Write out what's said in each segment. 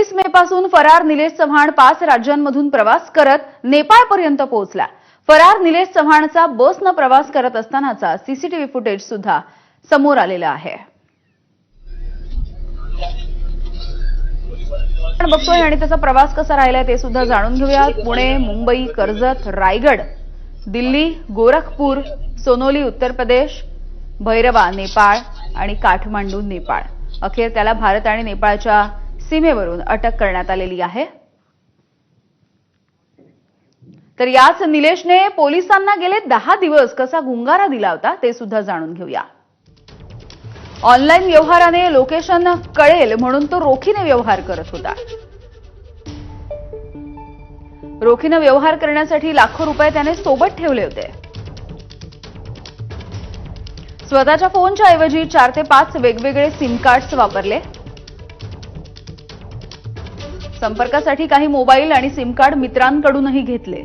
एकवीस मे पासून फरार निलेश चव्हाण पाच राज्यांमधून प्रवास करत नेपाळपर्यंत पोहोचला. फरार निलेश चव्हाणचा बसनं प्रवास करत असतानाचा सीसीटीव्ही फुटेज सुद्धा समोर आलेला आहे. बघतोय आणि त्याचा प्रवास कसा राहिलाय ते सुद्धा जाणून घेऊया पुणे मुंबई कर्जत रायगड दिल्ली गोरखपूर सोनोली उत्तर प्रदेश भैरवा नेपाळ आणि काठमांडू नेपाळ. अखेर त्याला भारत आणि नेपाळच्या सीमेवरून अटक करण्यात आलेली आहे. तर याच निलेशने पोलिसांना गेले दहा दिवस कसा गुंगारा दिला होता ते सुद्धा जाणून घेऊया. ऑनलाईन व्यवहाराने लोकेशन कळेल म्हणून तो रोखीने व्यवहार करत होता. रोखीनं व्यवहार करण्यासाठी लाखो रुपये त्याने सोबत ठेवले होते. स्वतःच्या फोनच्या ऐवजी चार ते पाच वेगवेगळे सिम कार्ड्स वापरले. संपर्कासाठी काही मोबाईल आणि सिम कार्ड मित्रांकडूनही घेतले.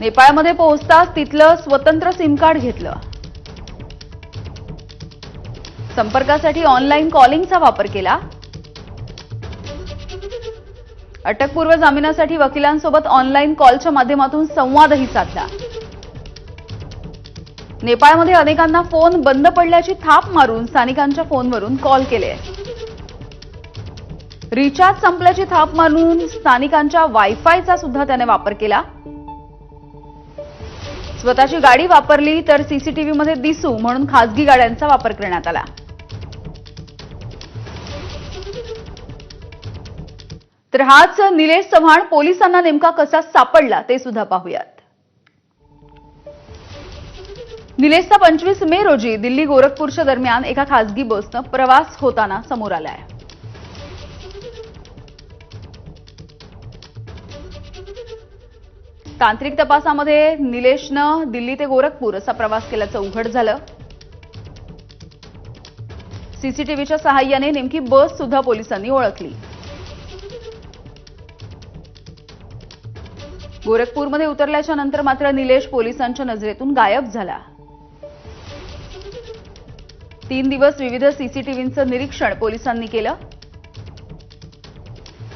नेपाळमध्ये पोहोचताच तिथलं स्वतंत्र सिम कार्ड घेतलं. संपर्कासाठी ऑनलाईन कॉलिंगचा वापर केला. अटकपूर्व जामिनासाठी वकिलांसोबत ऑनलाईन कॉलच्या माध्यमातून संवादही साधला. नेपाळमध्ये अनेकांना फोन बंद पडल्याची थाप मारून स्थानिकांच्या फोनवरून कॉल केले. रिचार्ज संपल्याची थाप मारून स्थानिकांच्या वायफायचा सुद्धा त्याने वापर केला. स्वतःची गाडी वापरली तर सीसीटीव्हीमध्ये दिसू म्हणून खासगी गाड्यांचा वापर करण्यात आला. तर हाच निलेश चव्हाण पोलिसांना नेमका कसा सापडला ते सुद्धा पाहूयात. निलेशचा पंचवीस मे रोजी दिल्ली गोरखपूरच्या दरम्यान एका खासगी बसनं प्रवास होताना समोर आलाय. तांत्रिक तपासामध्ये निलेशनं दिल्ली ते गोरखपूर असा प्रवास केल्याचं उघड झालं. सीसीटीव्हीच्या सहाय्याने नेमकी बस सुद्धा पोलिसांनी ओळखली. गोरखपूरमध्ये उतरल्याच्या नंतर मात्र निलेश पोलिसांच्या नजरेतून गायब झाला. तीन दिवस विविध सीसीटीव्हींचं निरीक्षण पोलिसांनी केलं.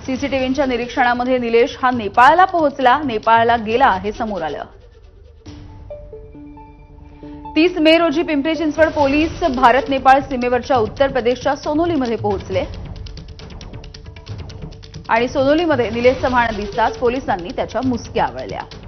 सीसीटीव्हीच्या निरीक्षणामध्ये निलेश हा नेपाळला पोहोचला. नेपाळला गेला हे समोर आलं. तीस मे रोजी पिंपरी चिंचवड पोलीस भारत नेपाळ सीमेवरच्या उत्तर प्रदेशच्या सोनोलीमध्ये पोहोचले. आणि सोनोलीमध्ये निलेश चव्हाण दिसताच पोलिसांनी त्याच्या मुसक्या आवळल्या.